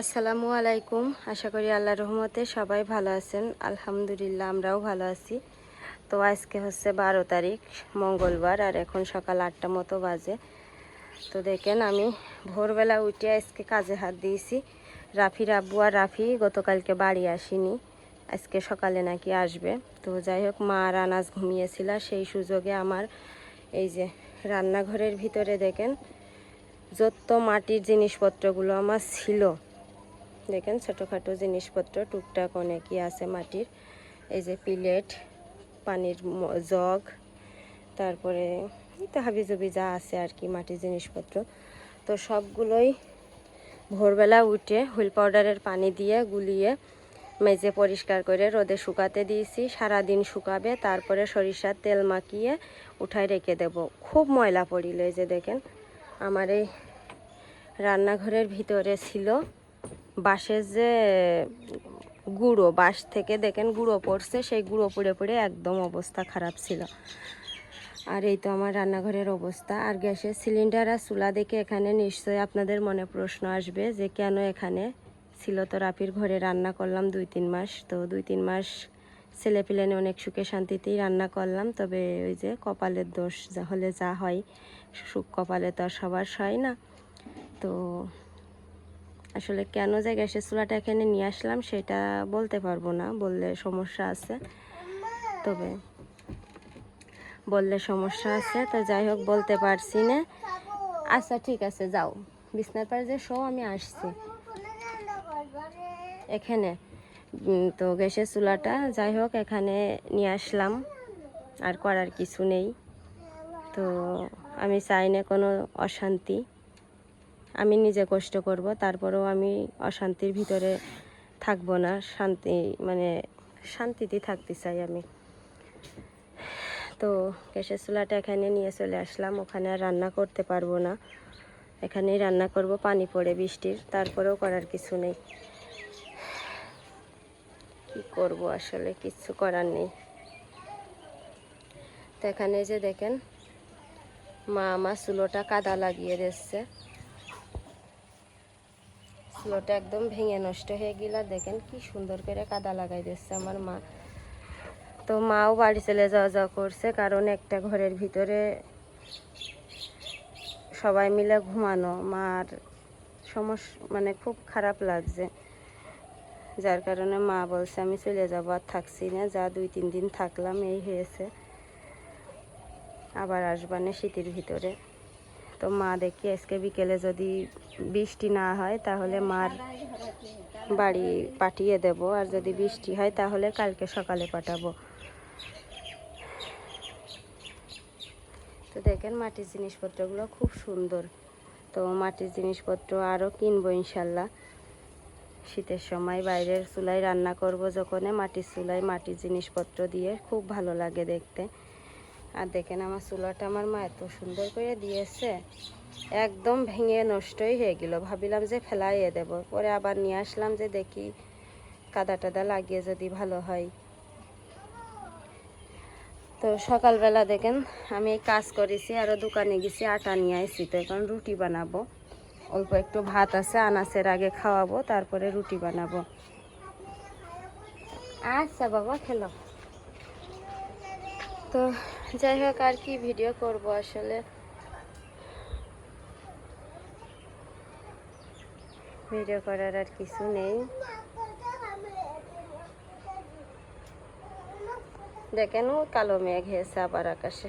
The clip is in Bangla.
আসসালামু আলাইকুম। আশা করি আল্লাহ রহমতে সবাই ভালো আছেন। আলহামদুলিল্লাহ, আমরাও ভালো আছি। তো আজকে হচ্ছে বারো তারিখ, মঙ্গলবার, আর এখন সকাল আটটা মতো বাজে। তো দেখেন, আমি ভোরবেলা উঠে আজকে কাজে হাত দিয়েছি। রাফি রাব্বু আর রাফি গতকালকে বাড়ি আসিনি। আজকে সকালে নাকি আসবে। তো যাই হোক, মা আর আনাজ ঘুমিয়েছিল। সেই সুযোগে আমার এই যে রান্নাঘরের ভিতরে দেখেন, যত মাটির জিনিসপত্রগুলো আমার ছিল দেখেন ছোটোখাটো জিনিসপত্র, টুকটাক অনেকই আছে মাটির। এই যে প্লেট, পানির জগ, তারপরে তো হাবিজাবি যা আছে আর কি মাটির জিনিসপত্র। তো সবগুলোই ভোরবেলা উঠে হুইল পাউডারের পানি দিয়ে গুলিয়ে মেজে পরিষ্কার করে রোদে শুকাতে দিয়েছি। সারাদিন শুকাবে, তারপরে সরিষার তেল মাখিয়ে উঠায় রেখে দেব। খুব ময়লা পড়িল এই যে দেখেন। আমার এই রান্নাঘরের ভিতরে ছিল বাঁশের যে গুঁড়ো, বাঁশ থেকে দেখেন গুঁড়ো পড়ছে, সেই গুঁড়ো পড়ে পড়ে একদম অবস্থা খারাপ ছিল। আর এই তো আমার রান্নাঘরের অবস্থা। আর গ্যাসের সিলিন্ডার আর চুলা দেখে এখানে নিশ্চয়ই আপনাদের মনে প্রশ্ন আসবে যে কেন এখানে ছিল তো রাফির ঘরে রান্না করলাম দুই তিন মাস। তো দুই তিন মাস ছেলে পিলেনে অনেক সুখে শান্তিতেই রান্না করলাম। তবে ওই যে কপালের দোষ যা হলে যা হয়, সুখ কপালে তো আর সবার হয় না। তো আসলে কেন যে গ্যাসের চুলাটা এখানে নিয়ে আসলাম সেটা বলতে পারব না, বললে সমস্যা আছে। তবে বললে সমস্যা আছে, তো যাই হোক বলতে পারছি না। আচ্ছা ঠিক আছে, যাও। বিছনার পারে যে শো, আমি আসছি। এখানে তো গ্যাসের চুলাটা, যাই হোক, এখানে নিয়ে আসলাম। আর করার কিছু নেই। তো আমি চাই না কোনো অশান্তি। আমি নিজে কষ্ট করব, তারপরেও আমি অশান্তির ভিতরে থাকব না, শান্তি মানে শান্তিতে থাকতে চাই আমি। তো গ্যাসের চুলাটা এখানে নিয়ে চলে আসলাম, ওখানে আর রান্না করতে পারব না। এখানেই রান্না করব, পানি পড়ে বৃষ্টির, তারপরেও করার কিছু নেই। কি করব আসলে কিচ্ছু করার নেই। তো এখানে যে দেখেন, মা আমার চুলোটা কাদা লাগিয়ে দিচ্ছে। চুলোটা একদম ভেঙে নষ্ট হয়ে গেল। দেখেন কি সুন্দর করে কাদা লাগাই দিচ্ছে আমার মা। তো মাও বাড়ি চলে যাওয়া যাওয়া করছে, কারণ একটা ঘরের ভিতরে সবাই মিলে ঘুমানো। মার সমস্যা মানে খুব খারাপ লাগছে। যার কারণে মা বলছে, আমি চলে যাব, আর থাকছি না। যা দুই তিন দিন থাকলাম, এই হয়েছে। আবার আসবানে শীতের ভিতরে। তো মা দেখি আজকে বিকেলে যদি বৃষ্টি না হয়, তাহলে মার বাড়ি পাঠিয়ে দেব। আর যদি বৃষ্টি হয়, তাহলে কালকে সকালে পাঠাবো। তো দেখেন মাটির জিনিসপত্রগুলো খুব সুন্দর। তো মাটির জিনিসপত্র আরও কিনবো ইনশাল্লাহ। শীতের সময় বাইরের চুলায় রান্না করব যখন মাটির চুলায় মাটির জিনিসপত্র দিয়ে খুব ভালো লাগে দেখতে। আর দেখেন আমার চুলাটা আমার মা এত সুন্দর করে দিয়েছে, একদম ভেঙে নষ্টই হয়ে গেল। ভাবিলাম যে ফেলাইয়ে দেব। পরে আবার নিয়ে আসলাম যে দেখি কাদা টাদা লাগিয়ে যদি ভালো হয়। তো সকালবেলা দেখেন আমি কাজ করেছি আরও দোকানে গেছি, আটা নিয়ে আসছি তো, এখন রুটি বানাবো। অল্প একটু ভাত আছে, আনাসের আগে খাওয়াবো, তারপরে রুটি বানাবো। আচ্ছা বাবা, খেলো। তো যাই হোক, আর কি ভিডিও করব আসলে। ভিডিও করার আর কিছু নেই। দেখেন কালো মেঘ হয়েছে আবার আকাশে।